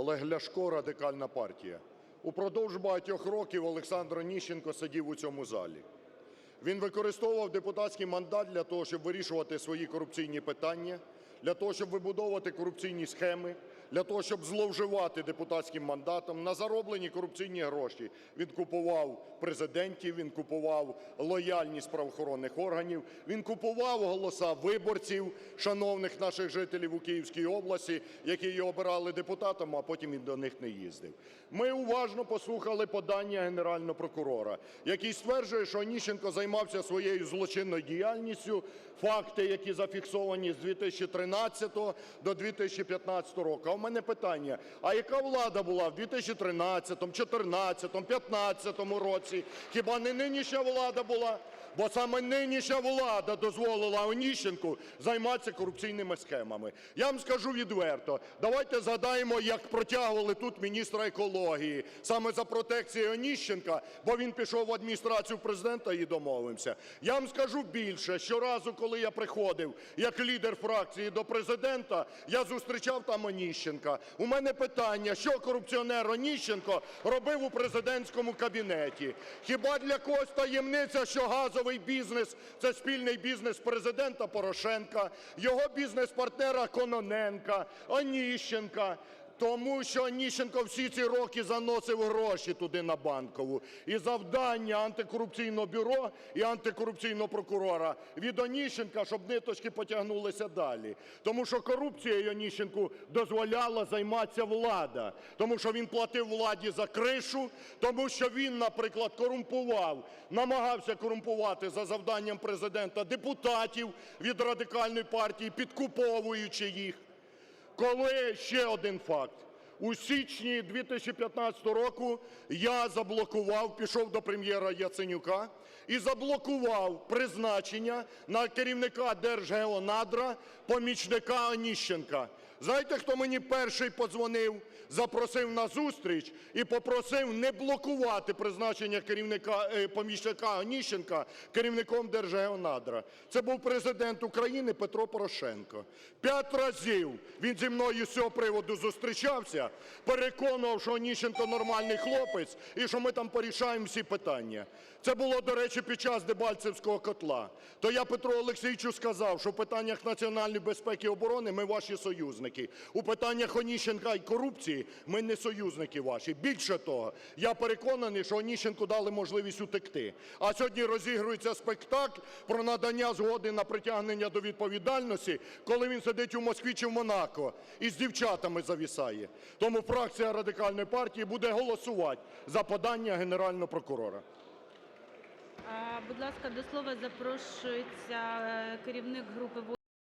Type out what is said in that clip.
Олег Ляшко, Радикальна партія. Упродовж багатьох років Олександр Ніщенко сидів у цьому залі. Він використовував депутатський мандат для того, щоб вирішувати свої корупційні питання, для того, щоб вибудовувати корупційні схеми, для того, щоб зловживати депутатським мандатом на зароблені корупційні гроші. Він купував президентів, він купував лояльність правоохоронних органів, він купував голоса виборців, шановних наших жителів у Київській області, які його обирали депутатом, а потім він до них не їздив. Ми уважно послухали подання Генерального прокурора, який стверджує, що Онищенко займався своєю злочинною діяльністю, факти, які зафіксовані з 2013 до 2015 року. А в мене питання: а яка влада була в 2013, 2014, 2015 році? Хіба не нинішня влада була? Бо саме нинішня влада дозволила Онищенку займатися корупційними схемами. Я вам скажу відверто, давайте згадаємо, як протягували тут міністра екології саме за протекцією Онищенка, бо він пішов в адміністрацію президента і домовився. Я вам скажу більше, щоразу, коли я приходив як лідер фракції до президента, я зустрічав там Оніщенка. У мене питання, що корупціонер Оніщенко робив у президентському кабінеті? Хіба для когось таємниця, що газовий бізнес – це спільний бізнес президента Порошенка, його бізнес-партнера Кононенка, Онищенка? Тому що Онищенко всі ці роки заносив гроші туди на Банкову. І завдання антикорупційного бюро і антикорупційного прокурора від Онищенка, щоб ниточки потягнулися далі. Тому що корупцією Онищенку дозволяла займатися влада. Тому що він платив владі за кришу, тому що він, наприклад, корумпував, намагався корумпувати за завданням президента депутатів від Радикальної партії, підкуповуючи їх. Коли ще один факт. У січні 2015 року я заблокував, пішов до прем'єра Яценюка і заблокував призначення на керівника Держгеонадра помічника Онищенка. Знаєте, хто мені перший подзвонив, запросив на зустріч і попросив не блокувати призначення керівника е, помічника Онищенка керівником Держгеонадра? Це був президент України Петро Порошенко. П'ять разів він зі мною з цього приводу зустрічався, переконував, що Онищенко нормальний хлопець і що ми там порішаємо всі питання. Це було, до речі, під час Дебальцевського котла. То я Петру Олексійовичу сказав, що в питаннях національної безпеки і оборони ми ваші союзники. У питаннях Онищенка і корупції ми не союзники ваші. Більше того, я переконаний, що Онищенку дали можливість утекти. А сьогодні розігрується спектакль про надання згоди на притягнення до відповідальності, коли він сидить у Москві чи в Монако і з дівчатами завісає. Тому фракція Радикальної партії буде голосувати за подання Генерального прокурора. Будь ласка, до слова запрошується е, керівник групи